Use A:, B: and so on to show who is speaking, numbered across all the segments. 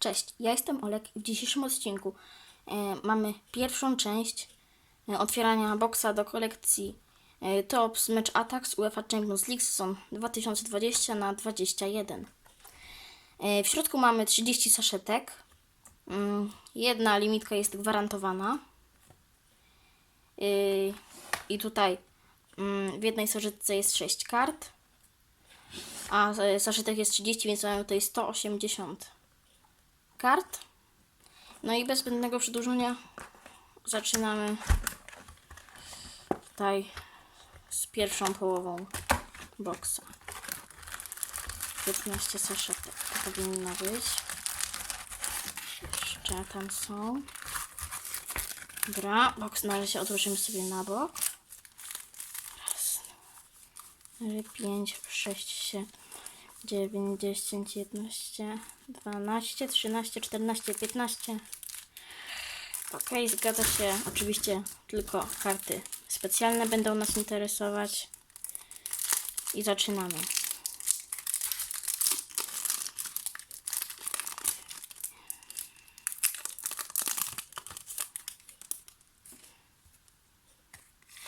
A: Cześć, ja jestem Olek w dzisiejszym odcinku e, mamy pierwszą część e, otwierania boksa do kolekcji e, Tops Match Attacks UEFA Champions League sezon 2020 na 21. E, w środku mamy 30 saszetek. Mm, jedna limitka jest gwarantowana. I tutaj mm, w jednej saszetce jest 6 kart, a saszetek jest 30, więc mamy tutaj 180 kart. No i bez zbędnego przedłużenia zaczynamy tutaj z pierwszą połową boksa. 15 saszetek to powinno być. Jeszcze tam są. Dobra, boks na razie odłożymy sobie na bok. Raz, 5, 6, 7, dziewięćdziesiąt 11, dwanaście, trzynaście, czternaście, piętnaście. Ok, zgadza się. Oczywiście tylko karty specjalne będą nas interesować. I zaczynamy.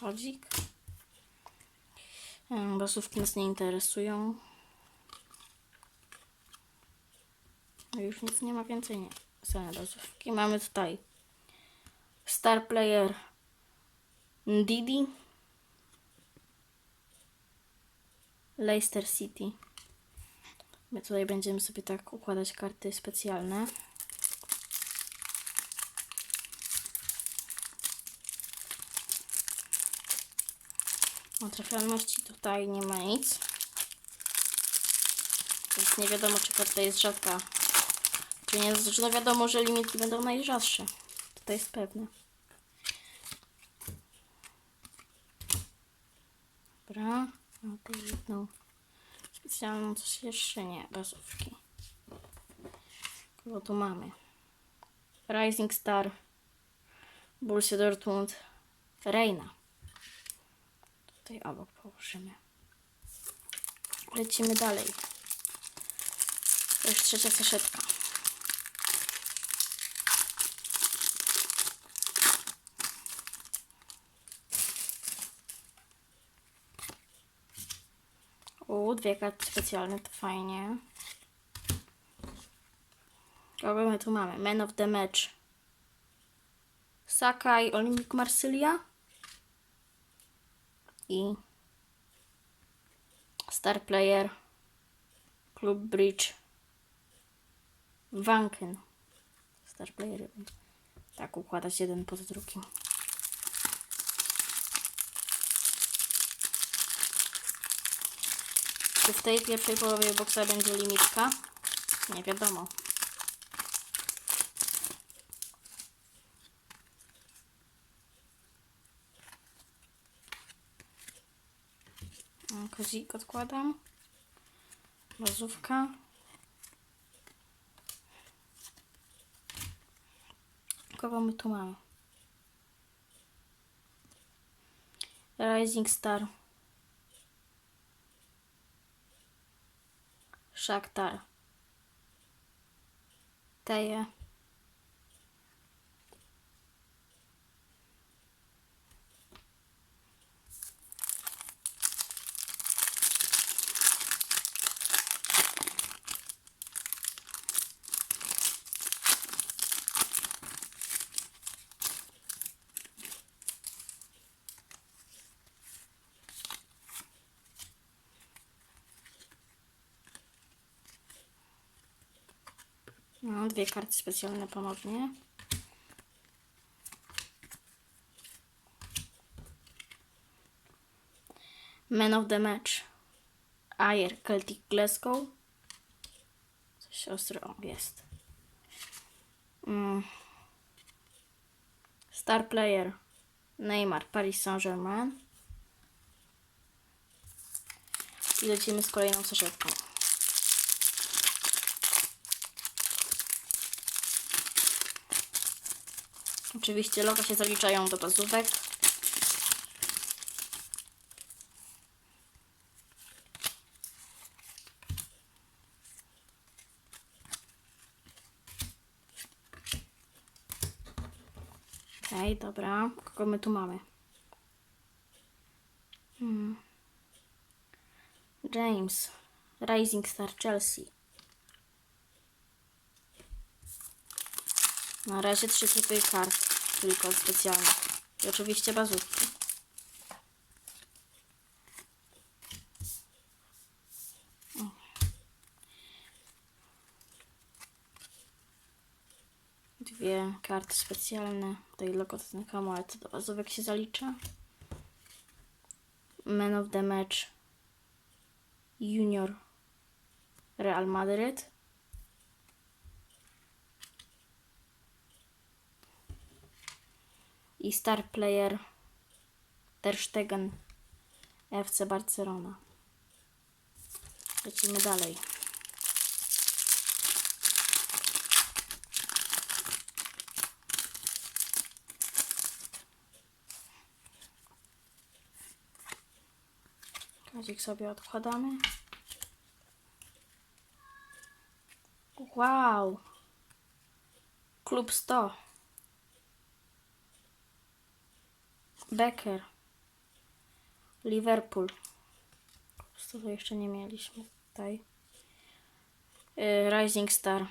A: Chodzik. Hmm, Basówki nas nie interesują. Już nic nie ma więcej, nie. Same. Mamy tutaj Star Player Ndidi. Leicester City. My tutaj będziemy sobie tak układać karty specjalne. O trafialności tutaj nie ma nic. Więc nie wiadomo, czy karta jest rzadka, czy nie. No wiadomo, że limitki będą najrzadsze. To jest pewne. Dobra. Mam tutaj jedną specjalną coś jeszcze nie. Bazówki. Kogo tu mamy? Rising Star. Borussia Dortmund. Reina. Tutaj obok położymy. Lecimy dalej. To już trzecia saszetka. Dwie karty specjalne, to fajnie. Kogo my tu mamy? Man of the Match. Sakai, Olympic Marsylia. I Star Player. Club Bridge. Wanken. Star Player. Tak układać jeden pod drugim. Czy w tej pierwszej połowie boksa będzie limitka? Nie wiadomo. O, Kozik odkładam. Bazówka. Kogo my tu mamy? Rising Star. Shakhtar. Teje. No, dwie karty specjalne ponownie. Man of the Match. Ayer, Celtic Glasgow. Coś ostro o, jest. Mm. Star Player. Neymar, Paris Saint-Germain. I lecimy z kolejną saszetką. Oczywiście lota się zaliczają do bazówek. Okej, okay, dobra. Kogo my tu mamy? Hmm. James. Rising Star Chelsea. Na razie trzy typy kart, tylko specjalne. I oczywiście bazówki. Dwie karty specjalne. Tutaj logo Tottenhamu, ale to do bazówek się zalicza. Man of the Match Junior Real Madrid. I Star Player Ter Stegen FC Barcelona. Lecimy dalej. Kazik sobie odkładamy. Wow! Klub 100. Becker. Liverpool. Co jeszcze nie mieliśmy tutaj. Y, Rising Star.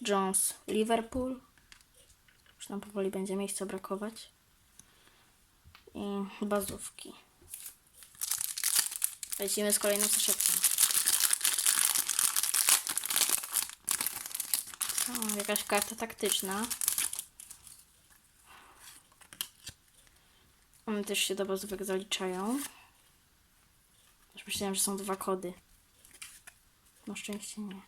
A: Jones. Liverpool. Już nam powoli będzie miejsca brakować. I bazówki. Lecimy z kolejną saszetką. Jakaś karta taktyczna. One też się do bazówek zaliczają. Już myślałem, że są dwa kody. Na szczęście nie.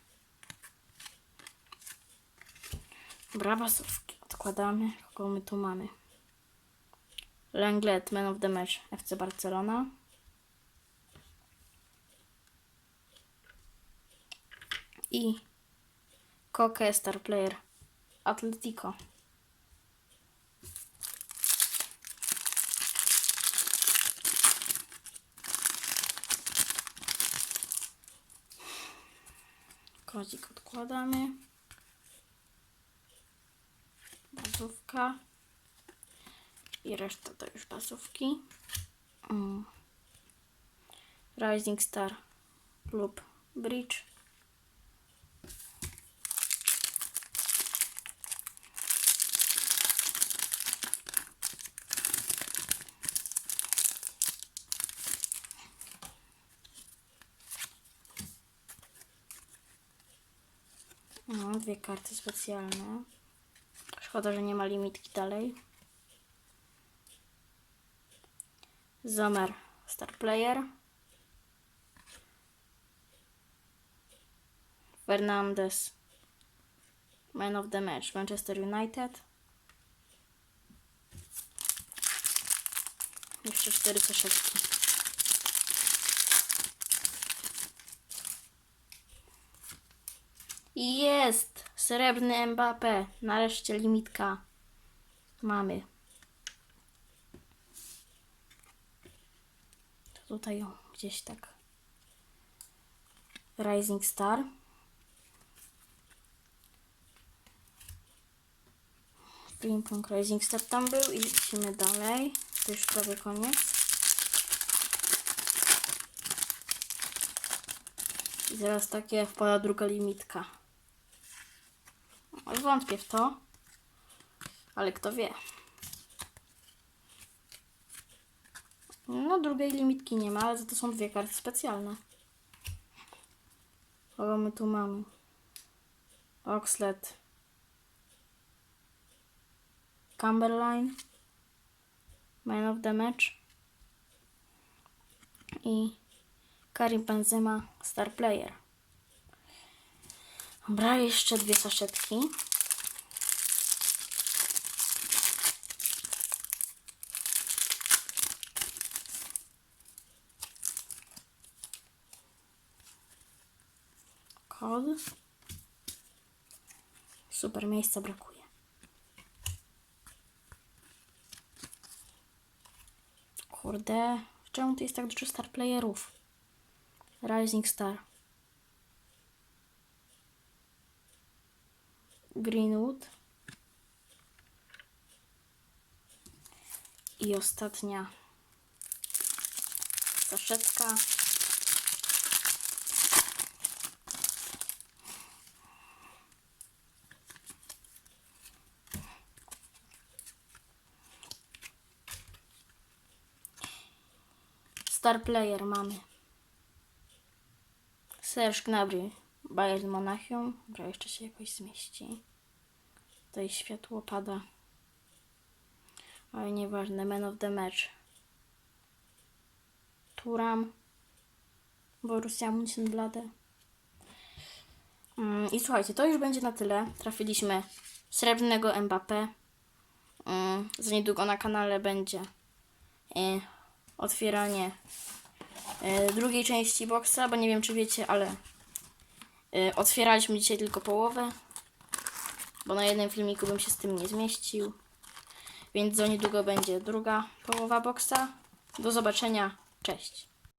A: Dobra, bazówki. Odkładamy. Kogo my tu mamy? Lenglet, Man of the Match, FC Barcelona. I Koke, Star Player, Atletico. Kozik odkładamy. Bazówka. I reszta to już bazówki. Mm. Rising Star lub Bridge. No, dwie karty specjalne. Szkoda, że nie ma limitki dalej. Zomer Star Player. Fernandez Man of the Match Manchester United. Jeszcze cztery saszetki. I Jest! Srebrny Mbappé. Nareszcie limitka. Mamy. To tutaj gdzieś tak. Rising Star. Ping Pong Rising Star tam był i lecimy dalej. To już prawie koniec. I zaraz takie wpada druga limitka. Wątpię w to. Ale kto wie. No, drugiej limitki nie ma, ale za to są dwie karty specjalne. Kogo my tu mamy? Oxlade. Camberline. Man of the Match. I Karim Benzema Star Player. Dobra, jeszcze dwie saszetki. Kod. Super, miejsca brakuje. Kurde, czemu tu jest tak dużo star playerów? Rising Star. Greenwood. I ostatnia zaszetka. Star Player mamy. Serge Gnabry, Bayern Monachium. Dobra, jeszcze się jakoś zmieści. Tutaj światło pada. Ale nieważne, man of the match. Turam. Borussia Mönchengladbach. Mm, I słuchajcie, to już będzie na tyle. Trafiliśmy srebrnego Mbappé. Mm, Za niedługo na kanale będzie e, otwieranie e, drugiej części boxa, bo nie wiem czy wiecie, ale e, otwieraliśmy dzisiaj tylko połowę, bo na jednym filmiku bym się z tym nie zmieścił. Więc za niedługo będzie druga połowa boxa. Do zobaczenia. Cześć.